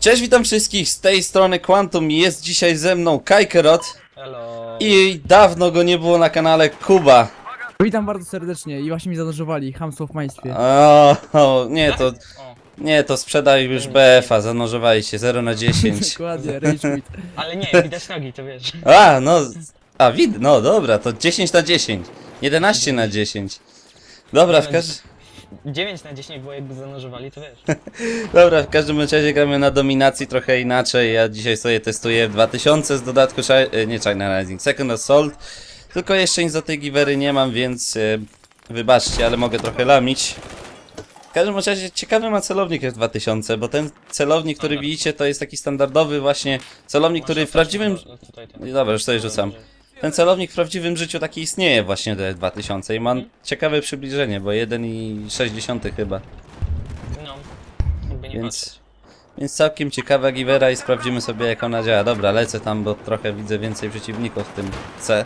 Cześć, witam wszystkich, z tej strony Quantum jest dzisiaj ze mną Kajkerot Hello. i dawno go nie było na kanale Kuba. Witam bardzo serdecznie i właśnie mi zanurzowali hamstwo w państwie. O, o, nie to, O, nie to sprzedaj już BF-a, zanurzowali się 0 na 10. Dokładnie, rage quit. ale nie, widać nogi, to wiesz. A, no, a wid, no dobra, to 10 na 10, 11 na 10. Dobra, w każdym... 9 na 10 było jakby zanurzowali, to wiesz. Dobra, w każdym razie gramy na dominacji trochę inaczej. Ja dzisiaj sobie testuję 2000 z dodatku, Chi- e, nie China Rising, Second Assault. Tylko jeszcze nic do tej givery nie mam, więc e, wybaczcie, ale mogę trochę lamić. W każdym razie ciekawy ma celownik jest 2000, bo ten celownik, który widzicie, to jest taki standardowy właśnie celownik, który w prawdziwym... Tutaj, ten. Nie, Dobra, już sobie rzucam. Ten celownik w prawdziwym życiu taki istnieje właśnie te 2000 i mam ciekawe przybliżenie, bo 1,6 chyba. No, jakby nie Więc- patrzeć. Więc całkiem ciekawa givera i sprawdzimy sobie jak ona działa. Dobra, lecę tam, bo trochę widzę więcej przeciwników w tym C.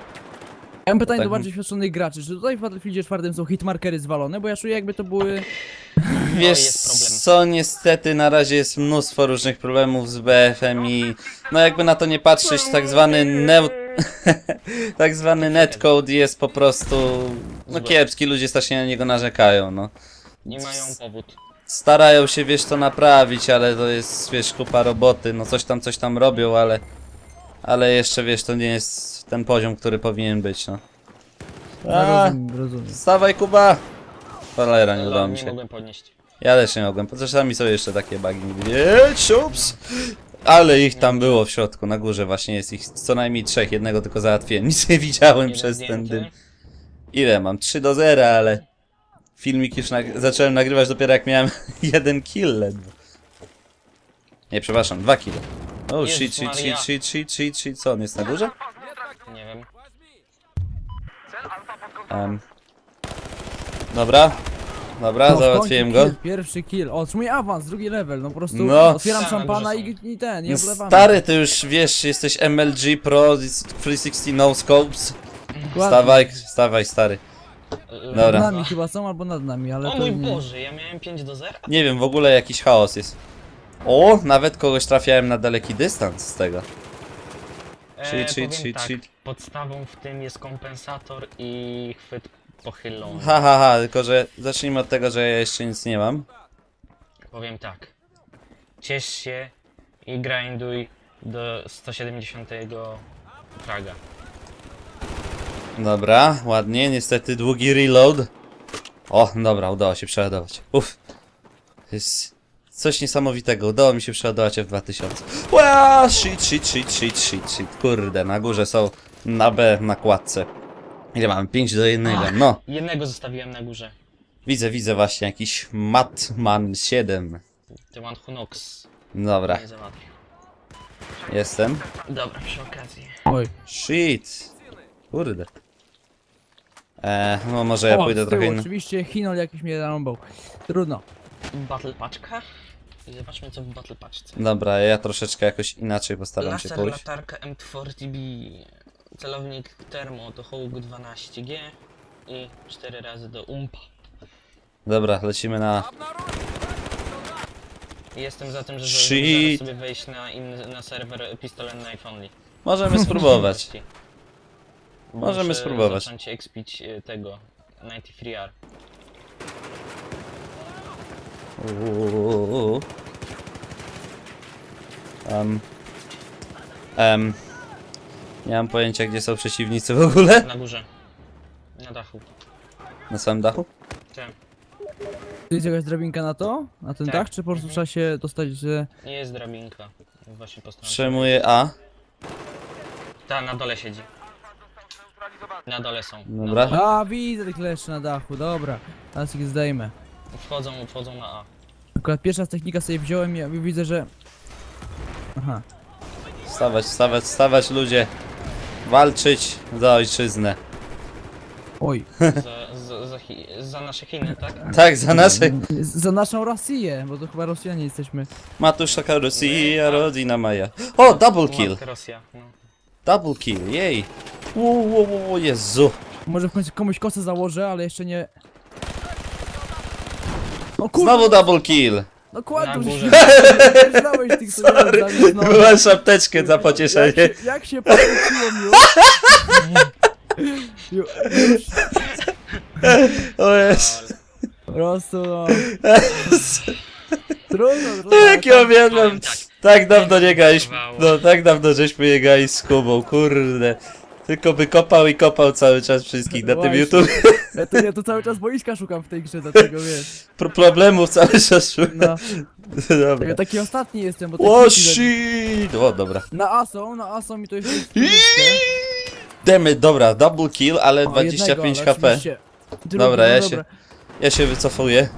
Ja mam pytanie Tak. do bardziej doświadczonych graczy, czy tutaj w Battlefieldzie 4 są hitmarkery zwalone, bo ja czuję jakby to były... Wiesz jest problem. co, niestety na razie jest mnóstwo różnych problemów z BFM i no jakby na to nie patrzeć, tak zwany neu... tak zwany netcode jest po prostu no Zły. kiepski, ludzie strasznie na niego narzekają, no. Nie mają powód. Starają się, wiesz, to naprawić, ale to jest, wiesz, kupa roboty, no coś tam, coś tam robią, ale... Ale jeszcze, wiesz, to nie jest ten poziom, który powinien być, no. No, A, rozumiem, rozumiem. Wstawaj, Kuba! Cholera, nie udało mi nie się. mogłem podnieść. Ja też nie mogłem, czasami są jeszcze takie bugi. Ups! Ale ich tam było w środku, na górze właśnie jest ich co najmniej trzech, jednego tylko załatwiłem, nic nie widziałem Jeden przez ten zdjęty. dym. Ile mam? 3 do 0, ale filmik już nag zacząłem nagrywać dopiero jak miałem jeden kill ledwo. Nie, przepraszam, dwa kill. Oh Jezus shit, shit, Maria. shit, shit, shit, shit, shit, co on jest na górze? Nie wiem. Em. Dobra, dobra, No, w końcu załatwiłem go. kill, Pierwszy kill, o, otrzymuję awans, drugi level, no po prostu No. otwieram na szampana i, i ten, i No. Stary, ty już wiesz, jesteś MLG Pro, 360 No Scopes. Ładnie. Stawaj, stawaj, stary. Dobra. Nad nami chyba są, albo nad nami, ale O mój nie... Boże, ja miałem 5 do 0? Nie wiem, w ogóle jakiś chaos jest. O, nawet kogoś trafiałem na daleki dystans z tego. Cheat, cheat, powiem cheat, tak, cheat. podstawą w tym jest kompensator i chwyt pochylony. Ha, ha, ha, tylko że zacznijmy od tego, że ja jeszcze nic nie mam. Powiem tak. Ciesz się i grinduj do 170 fraga. Dobra, ładnie, niestety długi reload. O, dobra, udało się przeładować. Uff. To jest coś niesamowitego, udało mi się przeładować F2000. Ła, shit, shit, shit, shit, shit, shit. Kurde, na górze są na B nakładce. Ile mamy? 5 do 1, Ach. no. Jednego zostawiłem na górze. Widzę, widzę właśnie jakiś Matman 7. The one who knocks. Dobra, Nie załatwił. jestem. Dobra, przy okazji. Oj. Shit. Kurde. Eee, no może ja o, pójdę z tyłu, trochę inny. oczywiście Hinol jakiś mnie zarąbał. Trudno. Battle paczka? I zobaczmy co w battle paczce. Dobra, ja troszeczkę jakoś inaczej postaram się Laser, pójść. latarka M4TB. Celownik termo to Hołg 12G. I 4 razy do umpa. Dobra, lecimy na... Jestem za tym, że że Shit. zaraz sobie wejść na inny na serwer pistolet knife only. Możemy spróbować. Bo Możemy muszę spróbować. zacząć expić e, tego 93R. Uuu. Um. Um. Nie mam pojęcia, gdzie są przeciwnicy w ogóle. Na górze. Na dachu. Na samym dachu? Chciałem. Tu jest jakaś drabinka na to? Na ten Tak. dach? Czy po prostu Mhm. trzeba się dostać, że... Nie jest drabinka. Właśnie postaram. Przejmuję A. Ta na dole siedzi. Na dole są. Na Dobra. dole. A, widzę tych leszy na dachu, dobra. Teraz ich zdejmę. Wchodzą, wchodzą na A. Akurat pierwsza z technika sobie wziąłem i ja widzę, że... Aha. Wstawać, wstawać, wstawać ludzie. Walczyć za ojczyznę. Oj. Za, za, za, Chi- za nasze Chiny, tak? Tak, za nasze... Za naszą Rosję, bo to chyba Rosjanie jesteśmy. Matuszaka Rosja, rodzina Maja. O, double kill. Matka Rosja. No. Double kill, jej. Uuu, Jezu. Może w końcu komuś kosę założę, ale jeszcze nie... O kurde! Znowu double kill. No kładł Na się. górze. Nie znałeś tych sobie no. Masz apteczkę za pocieszenie. Jak się, jak się powróciło mi już. Ju- Już. O jest. Po prostu no. Trudno, trudno. Jak ja tak. Tak dawno nie graliśmy. No tak dawno żeśmy nie grali z Kubą, kurde. Tylko by kopał i kopał cały czas wszystkich na tym Właśnie. YouTube. Ja to, ja to cały czas boiska szukam w tej grze, dlatego wiesz. Pro problemów cały czas szukam. No. Dobra. Ja taki ostatni jestem, bo... O tak- shit! O dobra. Na ASO, na ASO mi to jeszcze jest... Demy, dobra, double kill, ale O, 25 jednego, ale HP. oczywiście. Drugi, Dobra, no ja dobra. się, ja się wycofuję.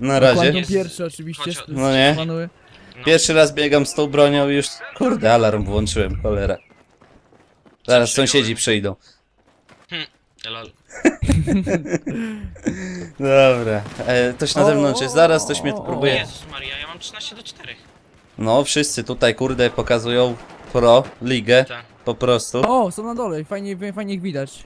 Na razie. Jest. pierwszy oczywiście. Chodź, z- no nie. planuję. No. Pierwszy raz biegam z tą bronią i już... Kurde, alarm włączyłem, cholera. Zaraz sąsiedzi przyjdą. Lol. Dobra. E, ktoś nade mną jest zaraz, ktoś mnie tu o, o. próbuje. Jezus Maria, ja mam 13 do 4. No, wszyscy tutaj, kurde, pokazują pro ligę, Tak. po prostu. O, są na dole, fajnie, fajnie ich widać.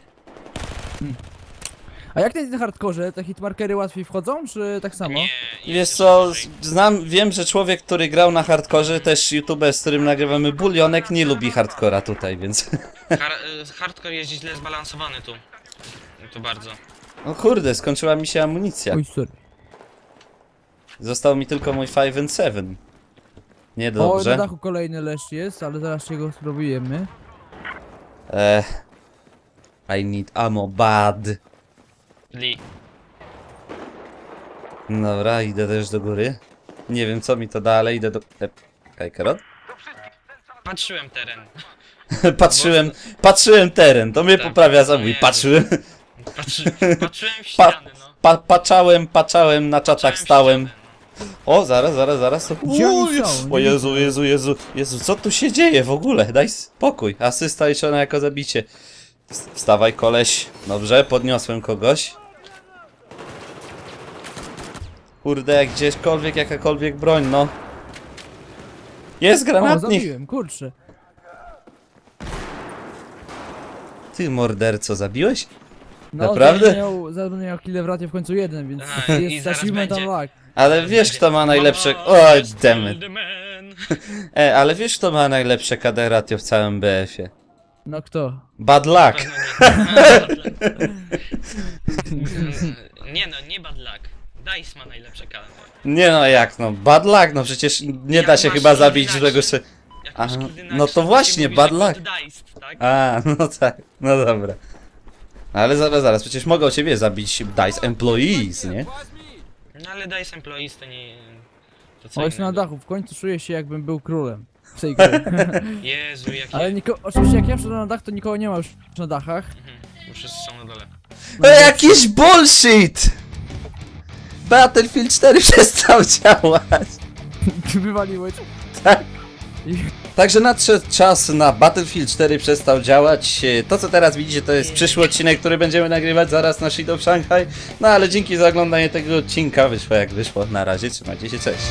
A jak na hardkorze, te hitmarkery łatwiej wchodzą, czy tak samo? Nie. Wiesz jest co, znam, wiem, że człowiek, który grał na hardkorze, też youtuber, z którym nagrywamy Bulionek, nie lubi hardcora tutaj, więc... Har y, hardcore jest źle zbalansowany tu. Tu bardzo. No kurde, skończyła mi się amunicja. Oj, sorry. Został mi tylko mój 5 and 7. O, na dachu kolejny leszcz jest, ale zaraz się go spróbujemy. Eh, I need ammo bad. Lee. Dobra, idę też do góry. Nie wiem co mi to da, ale idę do... E, Kajkerot? Patrzyłem teren. patrzyłem, patrzyłem teren, to mnie Tak. poprawia za mój. Patrzyłem, Patrzy, patrzyłem w Pa- ściany, no. pa, patrzałem, patrzałem, na czatach stałem. ścianę. O, zaraz, zaraz, zaraz. To... Gdzie oni Uuu, są? O Jezu, Jezu, Jezu, Jezu, co tu się dzieje w ogóle? Daj spokój. Asysta liczona jako zabicie. Wst- Wstawaj, koleś. Dobrze, podniosłem kogoś. Kurde, jak gdzieśkolwiek, jakakolwiek broń, no. Jest O, granatnik! zabiłem, kurczę. Ty morderco, zabiłeś? No, Naprawdę? będę miał kille w ratie w końcu jeden, więc i jest zaraz będzie. unlock. Ale wiesz kto ma najlepsze... Oj, man. E, ale wiesz kto ma najlepsze KD ratio w całym BF-ie? No kto? Bad luck! Nie no, nie bad luck. Dice ma najlepsze kalendry. Nie no, jak no, bad luck, no przecież nie Jak da się masz chyba zabić tego się... Jak Aha, masz kiedy no to właśnie, bad luck. Dice, tak? A, no tak, no dobra. Ale zaraz, zaraz, przecież mogą ciebie zabić DICE Employees, nie? No ale Dice Employees to nie... To co O, jest na innego. dachu, w końcu czuję się jakbym był królem. W tej grze. Jezu, jakie... Ale niko, oczywiście jak ja wszedłem na dach, to nikogo nie ma już na dachach. Mhm, bo wszyscy są na dole. E, jakiś bullshit! Battlefield 4 przestał działać. Wywaliłeś. Tak. Także nadszedł czas na Battlefield 4 przestał działać. To co teraz widzicie to jest przyszły odcinek, który będziemy nagrywać zaraz na Shido Shanghai. No ale dzięki za oglądanie tego odcinka wyszło jak wyszło. Na razie, trzymajcie się, cześć.